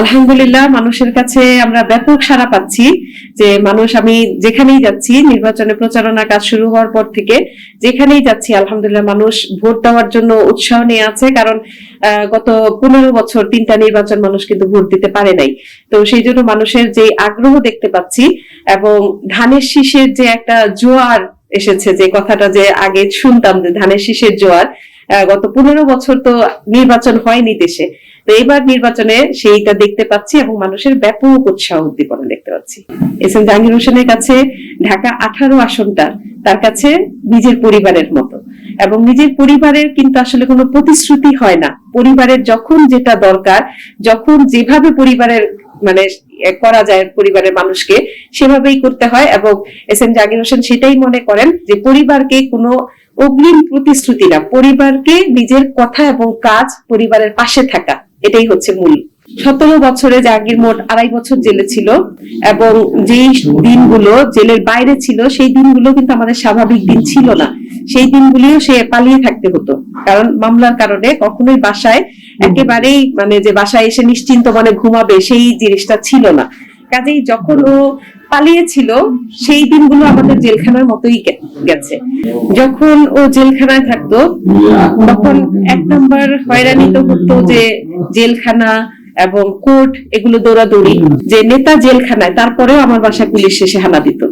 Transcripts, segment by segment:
আলহামদুলিল্লাহ, মানুষের কাছে আমরা ব্যাপক সাড়া পাচ্ছি যে মানুষ, আমি যেখানেই যাচ্ছি, নির্বাচনে প্রচারণা কাজ শুরু হওয়ার পর থেকে যেখানেই যাচ্ছি, আলহামদুলিল্লাহ, মানুষ ভোট দেওয়ার জন্য উৎসাহ নিয়ে আছে। কারণ গত পনেরো বছর তিনটা নির্বাচন মানুষ কিন্তু ভোট দিতে পারে নাই। তো সেই জন্য মানুষের যে আগ্রহ দেখতে পাচ্ছি এবং ধানের শীষের যে একটা জোয়ার এসেছে, যে কথাটা যে আগে শুনতাম যে ধানের শীষের জোয়ার গত পনেরো বছর তো নির্বাচন হয়নি দেশে। তো এবার নির্বাচনে সেইটা দেখতে পাচ্ছি এবং মানুষের ব্যাপক উৎসাহ উদ্দীপনা দেখতে পাচ্ছি। এস এম জাহাঙ্গীর হোসেনের কাছে ঢাকা আঠারো আসনটা তার কাছে নিজের পরিবারের মতো এবং নিজের পরিবারের কিন্তু আসলে কোনো প্রতিশ্রুতি হয় না। পরিবারের যখন যেটা দরকার, যখন যেভাবে পরিবারের মানে করা যায় পরিবারের মানুষকে, সেভাবেই করতে হয় এবং এস এম জাহাঙ্গীর হোসেন সেটাই মনে করেন যে পরিবারকে কোনো অগ্রিম প্রতিশ্রুতি না, পরিবারকে নিজের কথা এবং কাজ পরিবারের পাশে থাকা। এটাই হচ্ছে মূল। সতেরো বছরে জাহাঙ্গীর মোট আড়াই বছর জেলে ছিল এবং যেই দিনগুলো জেলের বাইরে ছিল, সেই দিনগুলো কিন্তু আমাদের স্বাভাবিক দিন ছিল না। সেই দিনগুলিও সে পালিয়ে থাকতে হতো। কারণ মামলার কারণে কখনোই বাসায় একেবারেই মানে যে বাসায় এসে নিশ্চিন্ত মানে ঘুমাবে সেই জিনিসটা ছিল না। কাজেই যখন ও পালিয়েছিল, সেই দিনগুলো আমাদের জেলখানার মতোই গেছে। যখন ও জেলখানায় থাকতো, তখন এক নম্বর হয়রানি তো হতো যে জেলখানা এবং কোর্ট এগুলো দৌড়াদৌড়ি, যে নেতা জেলখানায়, তারপরেও আমার বাসায় পুলিশ এসে হানা দিত।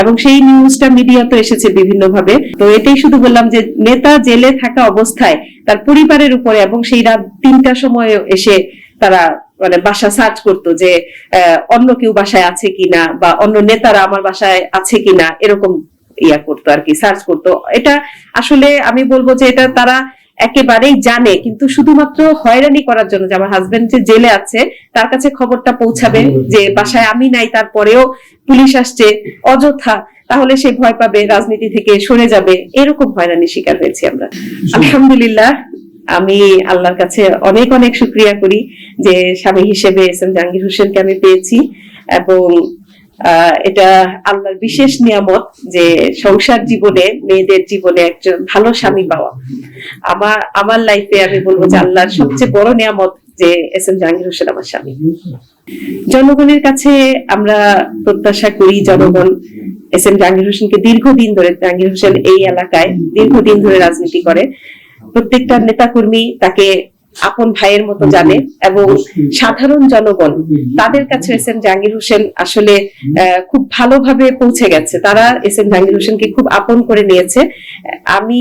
এবং সেই নিউজটা মিডিয়া তো এসেছে বিভিন্ন ভাবে তো এটাই শুধু বললাম যে নেতা জেলে থাকা অবস্থায় তার পরিবারের উপরে এবং সেই রাত তিনটার সময় এসে তারা মানে বাসা সার্চ করতো যে অন্য কেউ বাসায় আছে কিনা বা অন্য নেতারা আমার বাসায় আছে কিনা এরকম ইয়া করতো আর কি সার্চ করতো। এটা আসলে আমি বলব যে এটা তারা একেবারেই জানে কিন্তু শুধুমাত্র হয়রানি করার জন্য যে আমার হাজবেন্ড যে জেলে আছে তার কাছে খবরটা পৌঁছাবে যে বাসায় আমি নাই তারপরেও পুলিশ আসছে অযথা তাহলে সে ভয় পাবে রাজনীতি থেকে সরে যাবে এরকম হয়রানির শিকার হয়েছি আমরা। আলহামদুলিল্লাহ। আমি আল্লাহর কাছে অনেক অনেক শুক্রিয়া করি যে স্বামী হিসেবে এস এম জাহাঙ্গীর হোসেনকে আমি পেয়েছি এবং এটা আল্লাহর বিশেষ নিয়ামত যে সংসার জীবনে, মেয়েদের জীবনে একজন ভালো স্বামী পাওয়া। আমার আমার লাইফে আমি বলব যে আল্লাহর সবচেয়ে বড় নিয়ামত যে এস এম জাহাঙ্গীর হোসেন আমার স্বামী। জনগণের কাছে আমরা প্রত্যাশা করি জনগণ এস এম জাহাঙ্গীর হোসেনকে দীর্ঘদিন ধরে, জাহাঙ্গীর হোসেন এই এলাকায় দীর্ঘদিন ধরে রাজনীতি করে। প্রত্যেকটা নেতাকর্মী তাকে আপন ভাইয়ের মতো জানে এবং সাধারণ জনগণ তাদের কাছে এস এম জাহাঙ্গীর হোসেন আসলে খুব ভালোভাবে পৌঁছে গেছে। তারা এস এম জাহাঙ্গীর হোসেনকে খুব আপন করে নিয়েছে। আমি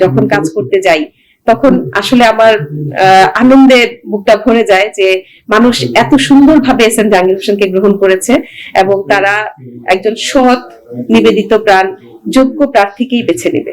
যখন কাজ করতে যাই তখন আসলে আমার আহ, আনন্দে বুকটা ভরে যায় যে মানুষ এত সুন্দরভাবে এস এম জাহাঙ্গীর হোসেনকে গ্রহণ করেছে এবং তারা একজন সৎ নিবেদিত প্রাণ যোগ্য প্রার্থীকেই বেছে নেবে।